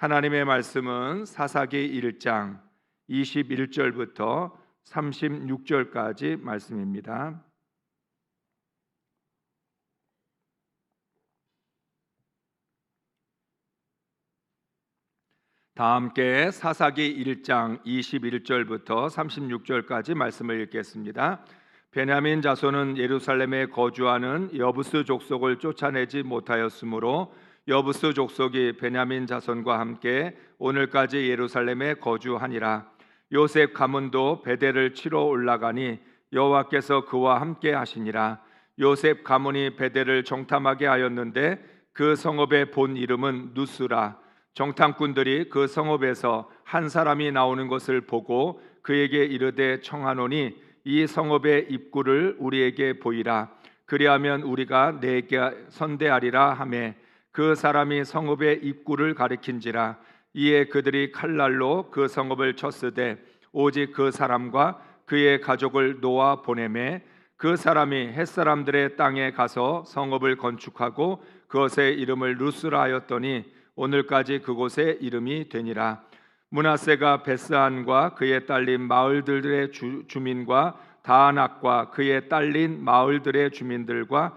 하나님의 말씀은 사사기 1장 21절부터 36절까지 말씀입니다. 다 함께 사사기 1장 21절부터 36절까지 말씀을 읽겠습니다. 베냐민 자손은 예루살렘에 거주하는 여부스 족속을 쫓아내지 못하였으므로 여부스 족속이 베냐민 자손과 함께 오늘까지 예루살렘에 거주하니라. 요셉 가문도 베델을 치러 올라가니 여호와께서 그와 함께 하시니라. 요셉 가문이 베델을 정탐하게 하였는데 그 성읍의 본 이름은 누스라. 정탐꾼들이 그 성읍에서 한 사람이 나오는 것을 보고 그에게 이르되 청하노니 이 성읍의 입구를 우리에게 보이라. 그리하면 우리가 내게 선대하리라 하매 그 사람이 성읍의 입구를 가리킨지라 이에 그들이 칼날로 그 성읍을 쳤으되 오직 그 사람과 그의 가족을 놓아 보내매 그 사람이 햇사람들의 땅에 가서 성읍을 건축하고 그것의 이름을 루스라 하였더니 오늘까지 그곳의 이름이 되니라. 문하세가 베스안과 그의 딸린 마을들의 주, 주민과 다낙과 그의 딸린 마을들의 주민들과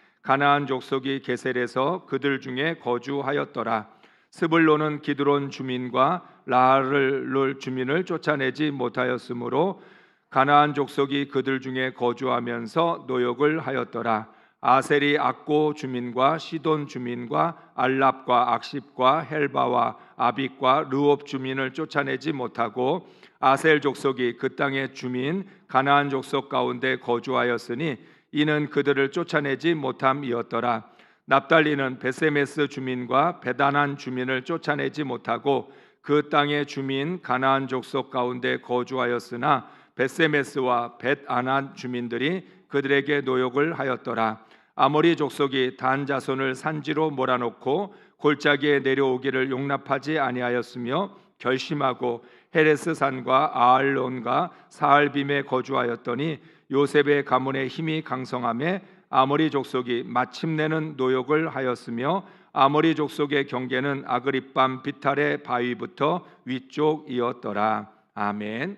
가나안 족속이 게셀에서 그들 중에 거주하였더라. 스불론은 기드론 주민과 라를 주민을 쫓아내지 못하였으므로 가나안 족속이 그들 중에 거주하면서 노역을 하였더라. 아셀이 악고 주민과 시돈 주민과 알랍과 악십과 헬바와 아빅과 르옵 주민을 쫓아내지 못하고 아셀 족속이 그 땅의 주민 가나안 족속 가운데 거주하였으니 이는 그들을 쫓아내지 못함이었더라. 납달리는 베세메스 주민과 베다난 주민을 쫓아내지 못하고 그 땅의 주민 가나안 족속 가운데 거주하였으나 베세메스와 벳아난 주민들이 그들에게 노역을 하였더라. 아모리 족속이 단 자손을 산지로 몰아놓고 골짜기에 내려오기를 용납하지 아니하였으며 결심하고 헤레스 산과 아알론과 사알빔에 거주하였더니 요셉의 가문의 힘이 강성함에 아모리 족속이 마침내는 노역을 하였으며 아모리 족속의 경계는 아그리밤 비탈의 바위부터 위쪽이었더라. 아멘.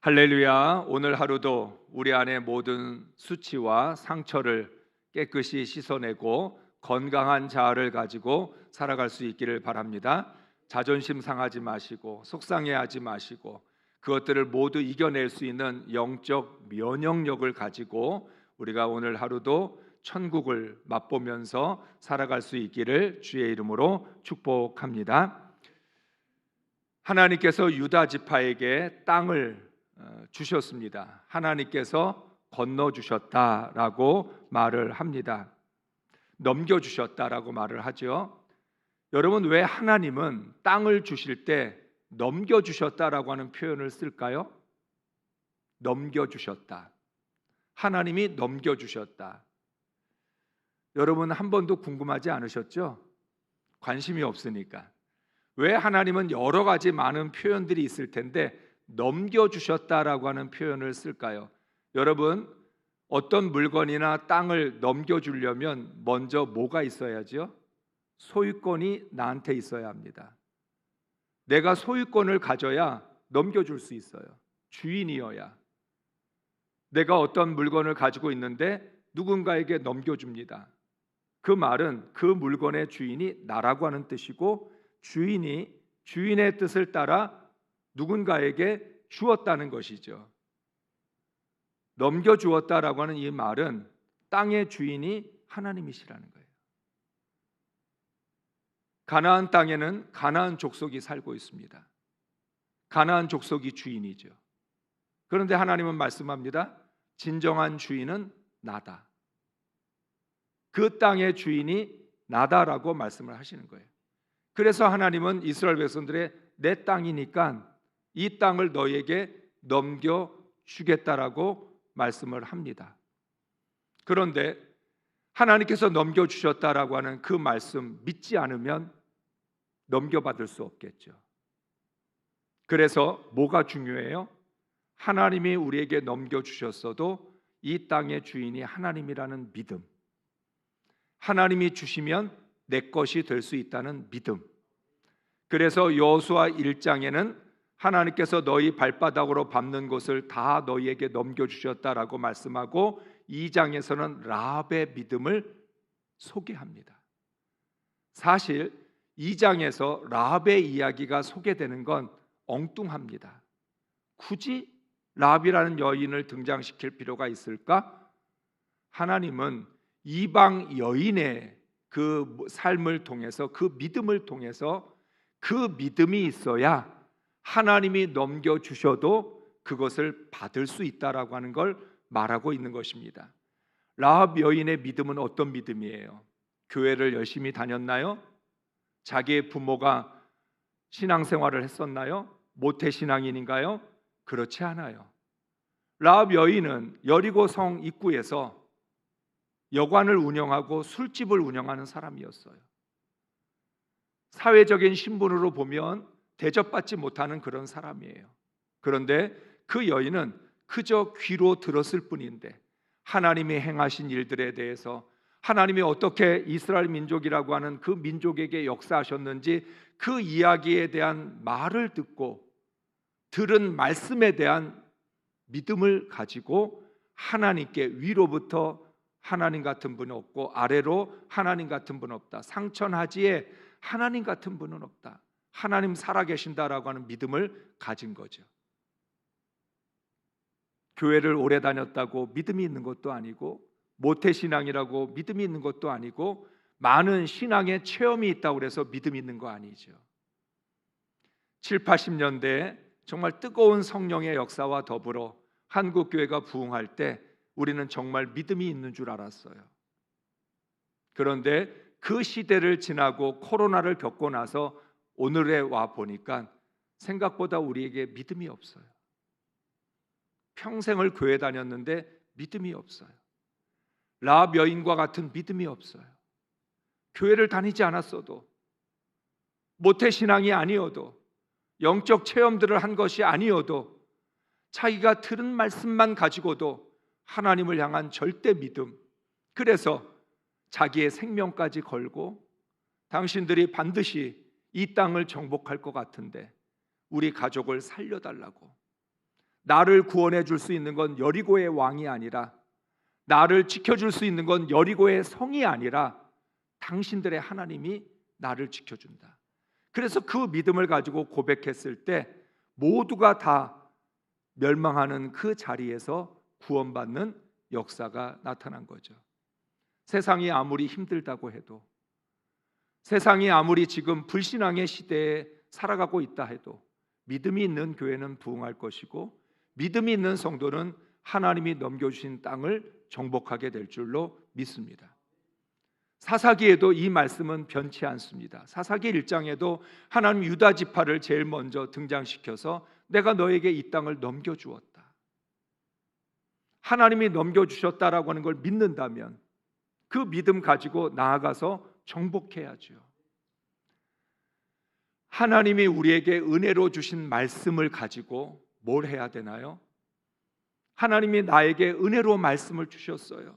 할렐루야. 오늘 하루도 우리 안에 모든 수치와 상처를 깨끗이 씻어내고 건강한 자아를 가지고 살아갈 수 있기를 바랍니다. 자존심 상하지 마시고 속상해하지 마시고 그것들을 모두 이겨낼 수 있는 영적 면역력을 가지고 우리가 오늘 하루도 천국을 맛보면서 살아갈 수 있기를 주의 이름으로 축복합니다. 하나님께서 유다 지파에게 땅을 어, 주셨습니다. 하나님께서 건너 주셨다라고 말을 합니다. 넘겨 주셨다라고 말을 하죠. 여러분 왜 하나님은 땅을 주실 때 넘겨주셨다라고 하는 표현을 쓸까요? 넘겨주셨다. 하나님이 넘겨주셨다. 여러분 한 번도 궁금하지 않으셨죠? 관심이 없으니까. 왜 하나님은 여러 가지 많은 표현들이 있을 텐데 넘겨주셨다라고 하는 표현을 쓸까요? 여러분 어떤 물건이나 땅을 넘겨주려면 먼저 뭐가 있어야죠? 소유권이 나한테 있어야 합니다. 내가 소유권을 가져야 넘겨줄 수 있어요. 주인이어야. 내가 어떤 물건을 가지고 있는데 누군가에게 넘겨줍니다. 그 말은 그 물건의 주인이 나라고 하는 뜻이고 주인이 주인의 뜻을 따라 누군가에게 주었다는 것이죠. 넘겨주었다라고 하는 이 말은 땅의 주인이 하나님이시라는 거예요. 가나안 땅에는 가나안 족속이 살고 있습니다. 가나안 족속이 주인이죠. 그런데 하나님은 말씀합니다. 진정한 주인은 나다. 그 땅의 주인이 나다라고 말씀을 하시는 거예요. 그래서 하나님은 이스라엘 백성들의 내 땅이니까 이 땅을 너에게 넘겨 주겠다라고 말씀을 합니다. 그런데 하나님께서 넘겨 주셨다라고 하는 그 말씀 믿지 않으면 넘겨받을 수 없겠죠. 그래서 뭐가 중요해요? 하나님이 우리에게 넘겨 주셨어도 이 땅의 주인이 하나님이라는 믿음. 하나님이 주시면 내 것이 될 수 있다는 믿음. 그래서 여호수아 1장에는 하나님께서 너희 발바닥으로 밟는 곳을 다 너희에게 넘겨 주셨다라고 말씀하고 2장에서는 라합의 믿음을 소개합니다. 사실 2장에서 라합의 이야기가 소개되는 건 엉뚱합니다. 굳이 라합이라는 여인을 등장시킬 필요가 있을까? 하나님은 이방 여인의 그 삶을 통해서 그 믿음을 통해서 그 믿음이 있어야 하나님이 넘겨 주셔도 그것을 받을 수 있다라고 하는 걸 말하고 있는 것입니다. 라합 여인의 믿음은 어떤 믿음이에요? 교회를 열심히 다녔나요? 자기의 부모가 신앙생활을 했었나요? 모태 신앙인인가요? 그렇지 않아요. 라합 여인은 여리고 성 입구에서 여관을 운영하고 술집을 운영하는 사람이었어요. 사회적인 신분으로 보면 대접받지 못하는 그런 사람이에요. 그런데 그 여인은 그저 귀로 들었을 뿐인데 하나님이 행하신 일들에 대해서 하나님이 어떻게 이스라엘 민족이라고 하는 그 민족에게 역사하셨는지 그 이야기에 대한 말을 듣고 들은 말씀에 대한 믿음을 가지고 하나님께 위로부터 하나님 같은 분은 없고 아래로 하나님 같은 분은 없다. 상천하지에 하나님 같은 분은 없다. 하나님 살아계신다라고 하는 믿음을 가진 거죠. 교회를 오래 다녔다고 믿음이 있는 것도 아니고 모태 신앙이라고 믿음이 있는 것도 아니고 많은 신앙의 체험이 있다고 그래서 믿음이 있는 거 아니죠. 7, 80년대에 정말 뜨거운 성령의 역사와 더불어 한국 교회가 부흥할 때 우리는 정말 믿음이 있는 줄 알았어요. 그런데 그 시대를 지나고 코로나를 겪고 나서 오늘에 와 보니까 생각보다 우리에게 믿음이 없어요. 평생을 교회 다녔는데 믿음이 없어요. 라합 여인과 같은 믿음이 없어요. 교회를 다니지 않았어도 모태 신앙이 아니어도 영적 체험들을 한 것이 아니어도 자기가 들은 말씀만 가지고도 하나님을 향한 절대 믿음. 그래서 자기의 생명까지 걸고 당신들이 반드시 이 땅을 정복할 것 같은데 우리 가족을 살려달라고 나를 구원해 줄 수 있는 건 여리고의 왕이 아니라 나를 지켜 줄 수 있는 건 여리고의 성이 아니라 당신들의 하나님이 나를 지켜 준다. 그래서 그 믿음을 가지고 고백했을 때 모두가 다 멸망하는 그 자리에서 구원받는 역사가 나타난 거죠. 세상이 아무리 힘들다고 해도 세상이 아무리 지금 불신앙의 시대에 살아가고 있다 해도 믿음이 있는 교회는 부흥할 것이고 믿음이 있는 성도는 하나님이 넘겨주신 땅을 정복하게 될 줄로 믿습니다. 사사기에도 이 말씀은 변치 않습니다. 사사기 1장에도 하나님 유다 지파를 제일 먼저 등장시켜서 내가 너에게 이 땅을 넘겨 주었다. 하나님이 넘겨 주셨다라고 하는 걸 믿는다면 그 믿음 가지고 나아가서 정복해야죠. 하나님이 우리에게 은혜로 주신 말씀을 가지고 뭘 해야 되나요? 하나님이 나에게 은혜로 말씀을 주셨어요.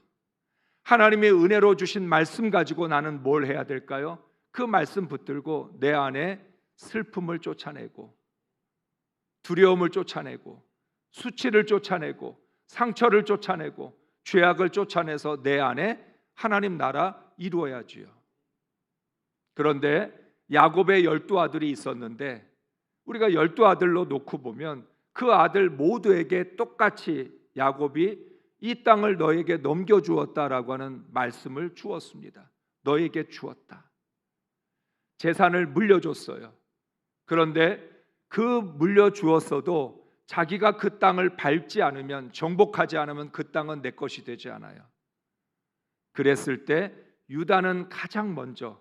하나님의 은혜로 주신 말씀 가지고 나는 뭘 해야 될까요? 그 말씀 붙들고 내 안에 슬픔을 쫓아내고 두려움을 쫓아내고 수치를 쫓아내고 상처를 쫓아내고 죄악을 쫓아내서 내 안에 하나님 나라 이루어야지요. 그런데 야곱의 열두 아들이 있었는데 우리가 열두 아들로 놓고 보면 그 아들 모두에게 똑같이 야곱이 이 땅을 너에게 넘겨 주었다라고 하는 말씀을 주었습니다. 너에게 주었다. 재산을 물려줬어요. 그런데 그 물려주었어도 자기가 그 땅을 밟지 않으면 정복하지 않으면 그 땅은 내 것이 되지 않아요. 그랬을 때 유다는 가장 먼저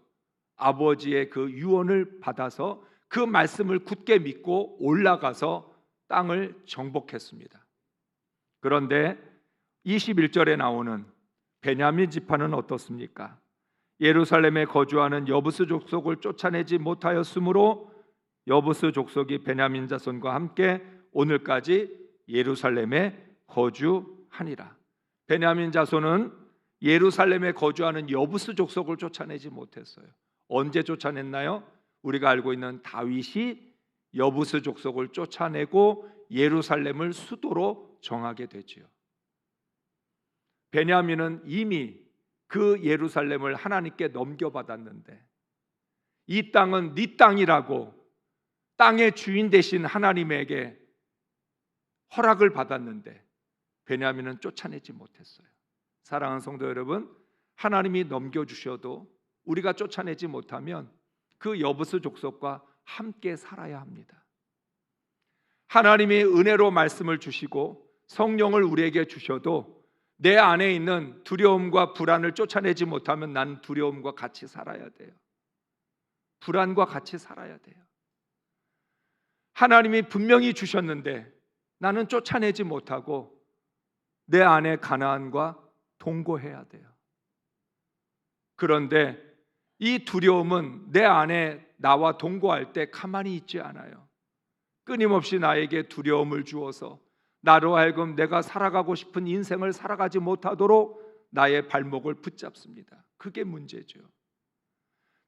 아버지의 그 유언을 받아서 그 말씀을 굳게 믿고 올라가서 땅을 정복했습니다. 그런데 21절에 나오는 베냐민 지파는 어떻습니까? 예루살렘에 거주하는 여부스 족속을 쫓아내지 못하였으므로 여부스 족속이 베냐민 자손과 함께 오늘까지 예루살렘에 거주하니라. 베냐민 자손은 예루살렘에 거주하는 여부스 족속을 쫓아내지 못했어요. 언제 쫓아냈나요? 우리가 알고 있는 다윗이 여부스 족속을 쫓아내고 예루살렘을 수도로 정하게 되지요. 베냐민은 이미 그 예루살렘을 하나님께 넘겨받았는데 이 땅은 네 땅이라고 땅의 주인 되신 하나님에게 허락을 받았는데 베냐민은 쫓아내지 못했어요. 사랑하는 성도 여러분, 하나님이 넘겨 주셔도 우리가 쫓아내지 못하면 그 여부스 족속과 함께 살아야 합니다. 하나님이 은혜로 말씀을 주시고 성령을 우리에게 주셔도 내 안에 있는 두려움과 불안을 쫓아내지 못하면 난 두려움과 같이 살아야 돼요. 불안과 같이 살아야 돼요. 하나님이 분명히 주셨는데 나는 쫓아내지 못하고 내 안에 가나안과 동거해야 돼요. 그런데 이 두려움은 내 안에 나와 동거할 때 가만히 있지 않아요. 끊임없이 나에게 두려움을 주어서 나로 하여금 내가 살아가고 싶은 인생을 살아가지 못하도록 나의 발목을 붙잡습니다. 그게 문제죠.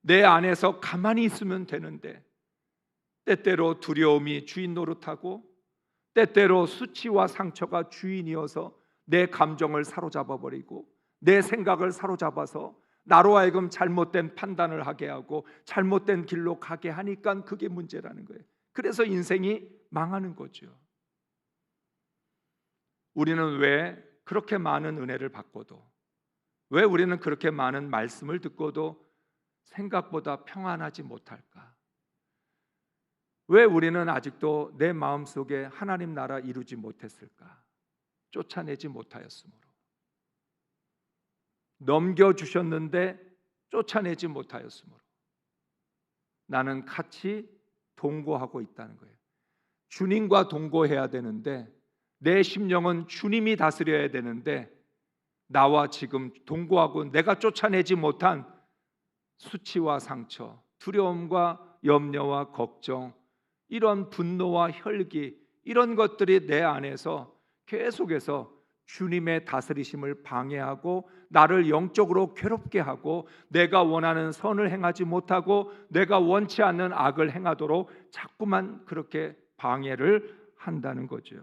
내 안에서 가만히 있으면 되는데 때때로 두려움이 주인 노릇하고 때때로 수치와 상처가 주인이어서 내 감정을 사로잡아 버리고 내 생각을 사로잡아서 나로 하여금 잘못된 판단을 하게 하고 잘못된 길로 가게 하니까 그게 문제라는 거예요. 그래서 인생이 망하는 거죠. 우리는 왜 그렇게 많은 은혜를 받고도 왜 우리는 그렇게 많은 말씀을 듣고도 생각보다 평안하지 못할까? 왜 우리는 아직도 내 마음 속에 하나님 나라 이루지 못했을까? 쫓아내지 못하였으므로. 넘겨 주셨는데 쫓아내지 못하였으므로. 나는 같이 동거하고 있다는 거예요. 주님과 동거해야 되는데 내 심령은 주님이 다스려야 되는데 나와 지금 동거하고 내가 쫓아내지 못한 수치와 상처, 두려움과 염려와 걱정, 이런 분노와 혈기 이런 것들이 내 안에서 계속해서 주님의 다스리심을 방해하고 나를 영적으로 괴롭게 하고 내가 원하는 선을 행하지 못하고 내가 원치 않는 악을 행하도록 자꾸만 그렇게 방해를 한다는 거죠.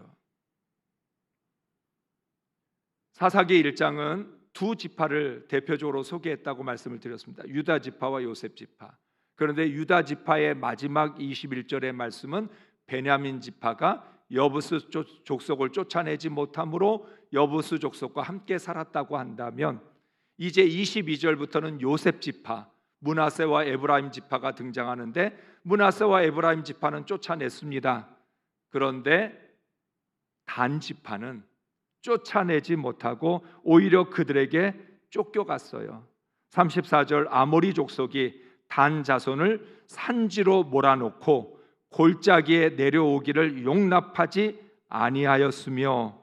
사사기 1장은 두 지파를 대표적으로 소개했다고 말씀을 드렸습니다. 유다 지파와 요셉 지파. 그런데 유다 지파의 마지막 21절의 말씀은 베냐민 지파가 여부스 족속을 쫓아내지 못함으로 여부스 족속과 함께 살았다고 한다면 이제 22절부터는 요셉 지파, 문하세와 에브라임 지파가 등장하는데 문하세와 에브라임 지파는 쫓아냈습니다. 그런데 단 지파는 쫓아내지 못하고 오히려 그들에게 쫓겨갔어요. 34절 아모리 족속이 단 자손을 산지로 몰아놓고 골짜기에 내려오기를 용납하지 아니하였으며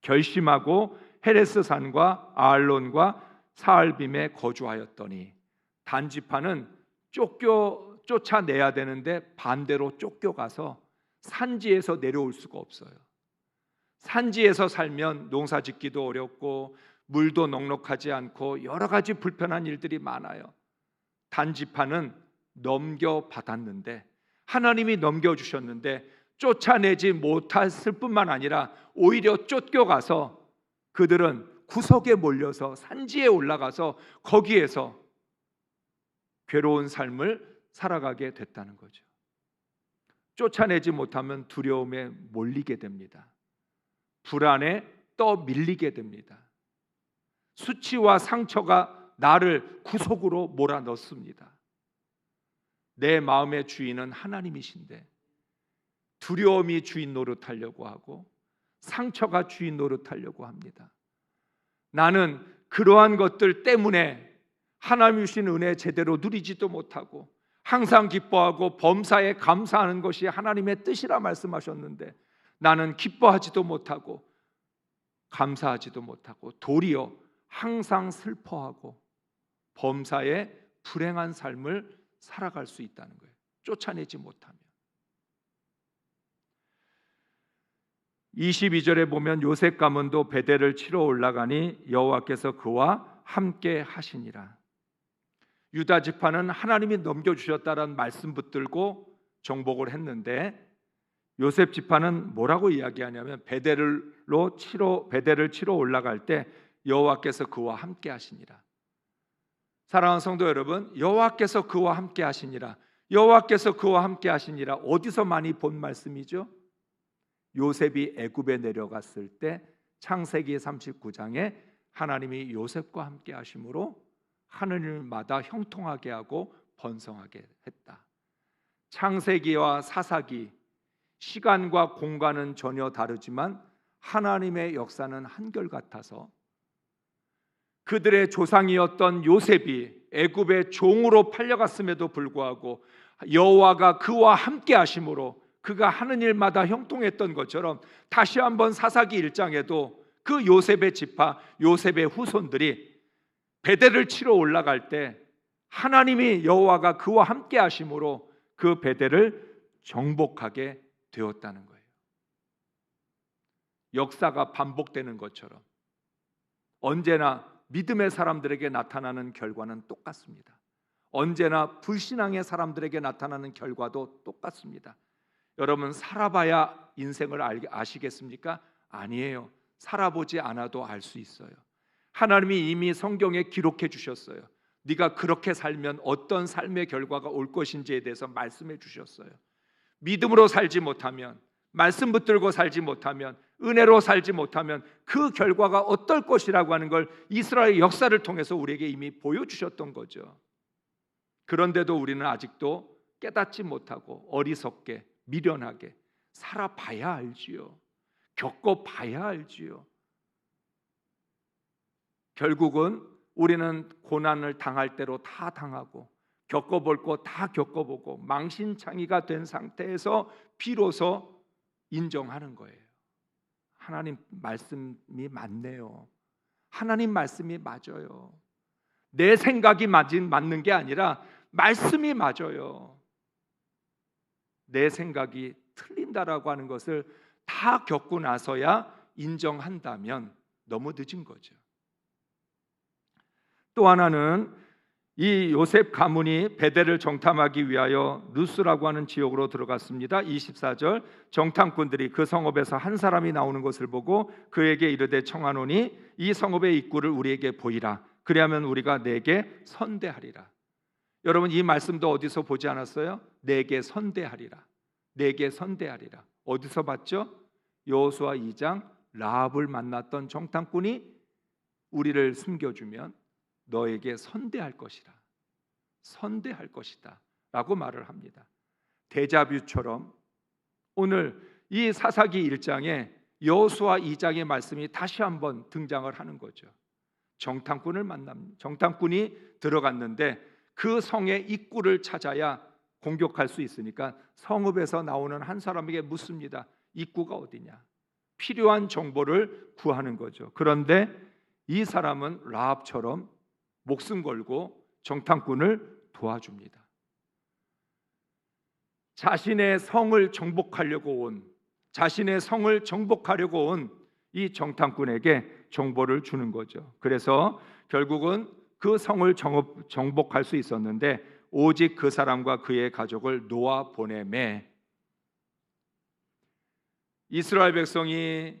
결심하고 헤레스 산과 아알론과 사알빔에 거주하였더니 단지파는 쫓겨 쫓아내야 되는데 반대로 쫓겨가서 산지에서 내려올 수가 없어요. 산지에서 살면 농사 짓기도 어렵고 물도 넉넉하지 않고 여러 가지 불편한 일들이 많아요. 단지파는 넘겨 받았는데 하나님이 넘겨주셨는데 쫓아내지 못했을 뿐만 아니라 오히려 쫓겨가서 그들은 구석에 몰려서 산지에 올라가서 거기에서 괴로운 삶을 살아가게 됐다는 거죠. 쫓아내지 못하면 두려움에 몰리게 됩니다. 불안에 떠밀리게 됩니다. 수치와 상처가 나를 구속으로 몰아넣습니다. 내 마음의 주인은 하나님이신데 두려움이 주인 노릇하려고 하고 상처가 주인 노릇하려고 합니다. 나는 그러한 것들 때문에 하나님 주신 은혜 제대로 누리지도 못하고 항상 기뻐하고 범사에 감사하는 것이 하나님의 뜻이라 말씀하셨는데 나는 기뻐하지도 못하고 감사하지도 못하고 도리어 항상 슬퍼하고 범사에 불행한 삶을 살아갈 수 있다는 거예요. 쫓아내지 못하면. 22절에 보면 요셉 가문도 베델을 치러 올라가니 여호와께서 그와 함께 하시니라. 유다 지파는 하나님이 넘겨 주셨다라는 말씀 붙들고 정복을 했는데 요셉 지파는 뭐라고 이야기하냐면 베델로 치러 베델을 치러 올라갈 때 여호와께서 그와 함께 하시니라. 사랑하는 성도 여러분, 여호와께서 그와 함께 하시니라. 여호와께서 그와 함께 하시니라. 어디서 많이 본 말씀이죠? 요셉이 애굽에 내려갔을 때 창세기 39장에 하나님이 요셉과 함께 하심으로 하늘마다 형통하게 하고 번성하게 했다. 창세기와 사사기 시간과 공간은 전혀 다르지만 하나님의 역사는 한결 같아서 그들의 조상이었던 요셉이 애굽의 종으로 팔려갔음에도 불구하고 여호와가 그와 함께 하심으로 그가 하는 일마다 형통했던 것처럼 다시 한번 사사기 1장에도 그 요셉의 지파 요셉의 후손들이 베델을 치러 올라갈 때 하나님이 여호와가 그와 함께 하심으로 그 베델을 정복하게 되었다는 거예요. 역사가 반복되는 것처럼 언제나 믿음의 사람들에게 나타나는 결과는 똑같습니다. 언제나 불신앙의 사람들에게 나타나는 결과도 똑같습니다. 여러분 살아봐야 인생을 아시겠습니까? 아니에요. 살아보지 않아도 알 수 있어요. 하나님이 이미 성경에 기록해 주셨어요. 네가 그렇게 살면 어떤 삶의 결과가 올 것인지에 대해서 말씀해 주셨어요. 믿음으로 살지 못하면 말씀 붙들고 살지 못하면 은혜로 살지 못하면 그 결과가 어떨 것이라고 하는 걸 이스라엘 역사를 통해서 우리에게 이미 보여주셨던 거죠. 그런데도 우리는 아직도 깨닫지 못하고 어리석게 미련하게 살아봐야 알지요. 겪어봐야 알지요. 결국은 우리는 고난을 당할 대로 다 당하고 겪어볼 거 다 겪어보고 망신창이가 된 상태에서 비로소 인정하는 거예요. 하나님 말씀이 맞네요. 하나님 말씀이 맞아요. 내 생각이 맞은 맞는 게 아니라 말씀이 맞아요. 내 생각이 틀린다라고 하는 것을 다 겪고 나서야 인정한다면 너무 늦은 거죠. 또 하나는 이 요셉 가문이 베델을 정탐하기 위하여 루스라고 하는 지역으로 들어갔습니다. 24절 정탐꾼들이 그 성읍에서 한 사람이 나오는 것을 보고 그에게 이르되 청하노니 이 성읍의 입구를 우리에게 보이라. 그리하면 우리가 내게 선대하리라. 여러분 이 말씀도 어디서 보지 않았어요? 내게 선대하리라. 내게 선대하리라. 어디서 봤죠? 여호수아 2장 라합을 만났던 정탐꾼이 우리를 숨겨주면 너에게 선대할 것이라. 선대할 것이다. 라고 말을 합니다. 대자뷰처럼 오늘 이 사사기 1장에 여호수아 2장의 말씀이 다시 한번 등장을 하는 거죠. 정탐꾼을 만납니다. 정탐꾼이 들어갔는데 그 성의 입구를 찾아야 공격할 수 있으니까 성읍에서 나오는 한 사람에게 묻습니다. 입구가 어디냐? 필요한 정보를 구하는 거죠. 그런데 이 사람은 라합처럼 목숨 걸고 정탐꾼을 도와줍니다. 자신의 성을 정복하려고 온 자신의 성을 정복하려고 온 이 정탐꾼에게 정보를 주는 거죠. 그래서 결국은 그 성을 정복할 수 있었는데 오직 그 사람과 그의 가족을 놓아 보내매 이스라엘 백성이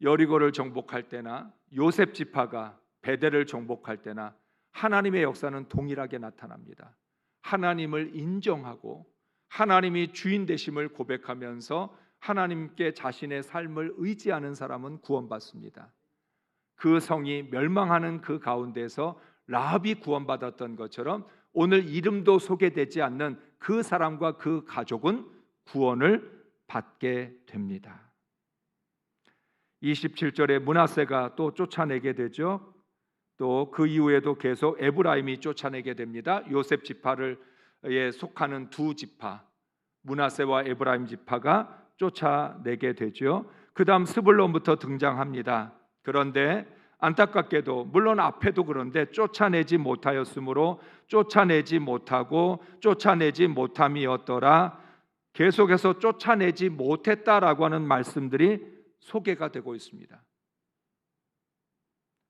여리고를 정복할 때나 요셉 지파가 베델을 정복할 때나 하나님의 역사는 동일하게 나타납니다. 하나님을 인정하고 하나님이 주인 되심을 고백하면서 하나님께 자신의 삶을 의지하는 사람은 구원받습니다. 그 성이 멸망하는 그 가운데서 라합이 구원받았던 것처럼 오늘 이름도 소개되지 않는 그 사람과 그 가족은 구원을 받게 됩니다. 27절에 문하세가 또 쫓아내게 되죠. 또 그 이후에도 계속 에브라임이 쫓아내게 됩니다. 요셉 지파를 속하는 두 지파 문하세와 에브라임 지파가 쫓아내게 되죠. 그다음 스불론부터 등장합니다. 그런데 안타깝게도 물론 앞에도 그런데 쫓아내지 못하였으므로 쫓아내지 못하고 쫓아내지 못함이었더라. 계속해서 쫓아내지 못했다라고 하는 말씀들이 소개가 되고 있습니다.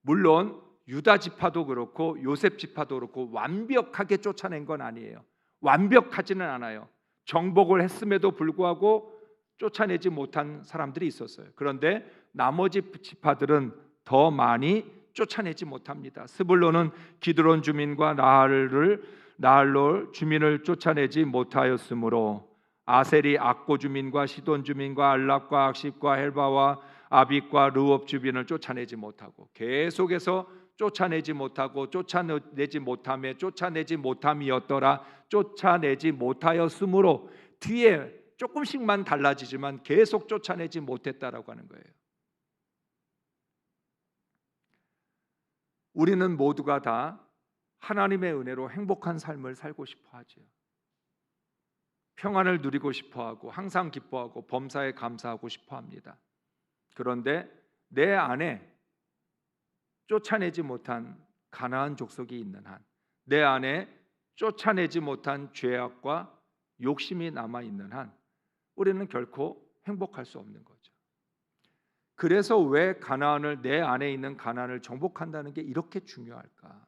물론 유다 지파도 그렇고 요셉 지파도 그렇고 완벽하게 쫓아낸 건 아니에요. 완벽하지는 않아요. 정복을 했음에도 불구하고 쫓아내지 못한 사람들이 있었어요. 그런데 나머지 지파들은 더 많이 쫓아내지 못합니다. 스불론은 기드론 주민과 나할을 나할로 주민을 쫓아내지 못하였으므로 아셀이 악고 주민과 시돈 주민과 알랍과 악십과 헬바와 아빅과 르업 주민을 쫓아내지 못하고 계속해서 쫓아내지 못하고 쫓아내지 못함에 쫓아내지 못함이었더라 쫓아내지 못하였으므로 뒤에 조금씩만 달라지지만 계속 쫓아내지 못했다라고 하는 거예요. 우리는 모두가 다 하나님의 은혜로 행복한 삶을 살고 싶어 하지요. 평안을 누리고 싶어 하고 항상 기뻐하고 범사에 감사하고 싶어 합니다. 그런데 내 안에 쫓아내지 못한 가나안 족속이 있는 한, 내 안에 쫓아내지 못한 죄악과 욕심이 남아 있는 한, 우리는 결코 행복할 수 없는 거죠. 그래서 왜 가나안을 내 안에 있는 가나안을 정복한다는 게 이렇게 중요할까?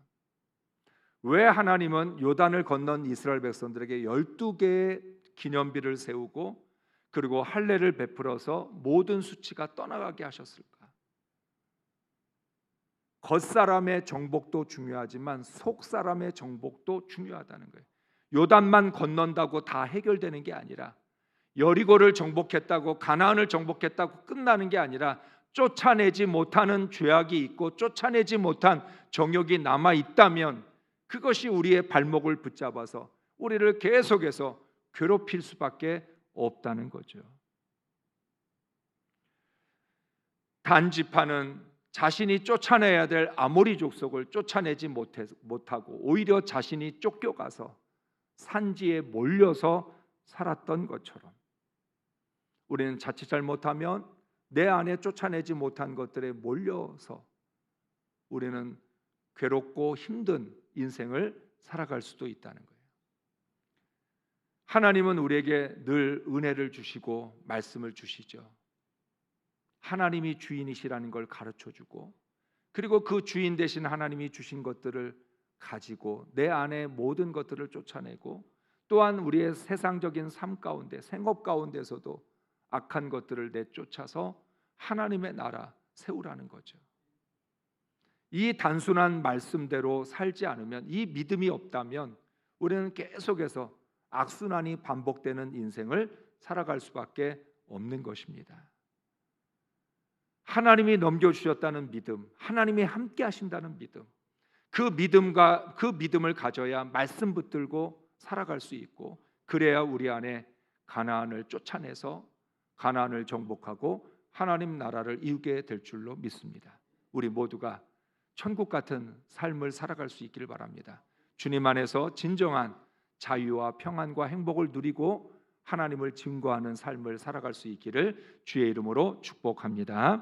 왜 하나님은 요단을 건넌 이스라엘 백성들에게 12개의 기념비를 세우고 그리고 할례를 베풀어서 모든 수치가 떠나가게 하셨을까? 겉사람의 정복도 중요하지만 속사람의 정복도 중요하다는 거예요. 요단만 건넌다고 다 해결되는 게 아니라 여리고를 정복했다고 가나안을 정복했다고 끝나는 게 아니라 쫓아내지 못하는 죄악이 있고 쫓아내지 못한 정욕이 남아 있다면 그것이 우리의 발목을 붙잡아서 우리를 계속해서 괴롭힐 수밖에 없다는 거죠. 단지파는 자신이 쫓아내야 될 아모리 족속을 쫓아내지 못해, 못하고 오히려 자신이 쫓겨가서 산지에 몰려서 살았던 것처럼 우리는 자칫 잘못하면 내 안에 쫓아내지 못한 것들에 몰려서 우리는 괴롭고 힘든 인생을 살아갈 수도 있다는 거예요. 하나님은 우리에게 늘 은혜를 주시고 말씀을 주시죠. 하나님이 주인이시라는 걸 가르쳐 주고 그리고 그 주인 대신 하나님이 주신 것들을 가지고 내 안에 모든 것들을 쫓아내고 또한 우리의 세상적인 삶 가운데 생업 가운데서도 악한 것들을 내쫓아서 하나님의 나라 세우라는 거죠. 이 단순한 말씀대로 살지 않으면 이 믿음이 없다면 우리는 계속해서 악순환이 반복되는 인생을 살아갈 수밖에 없는 것입니다. 하나님이 넘겨주셨다는 믿음, 하나님이 함께 하신다는 믿음, 그 믿음과 그 믿음을 가져야 말씀 붙들고 살아갈 수 있고 그래야 우리 안에 가나안을 쫓아내서 가나안을 정복하고 하나님 나라를 이루게 될 줄로 믿습니다. 우리 모두가 천국 같은 삶을 살아갈 수 있기를 바랍니다. 주님 안에서 진정한 자유와 평안과 행복을 누리고 하나님을 증거하는 삶을 살아갈 수 있기를 주의 이름으로 축복합니다.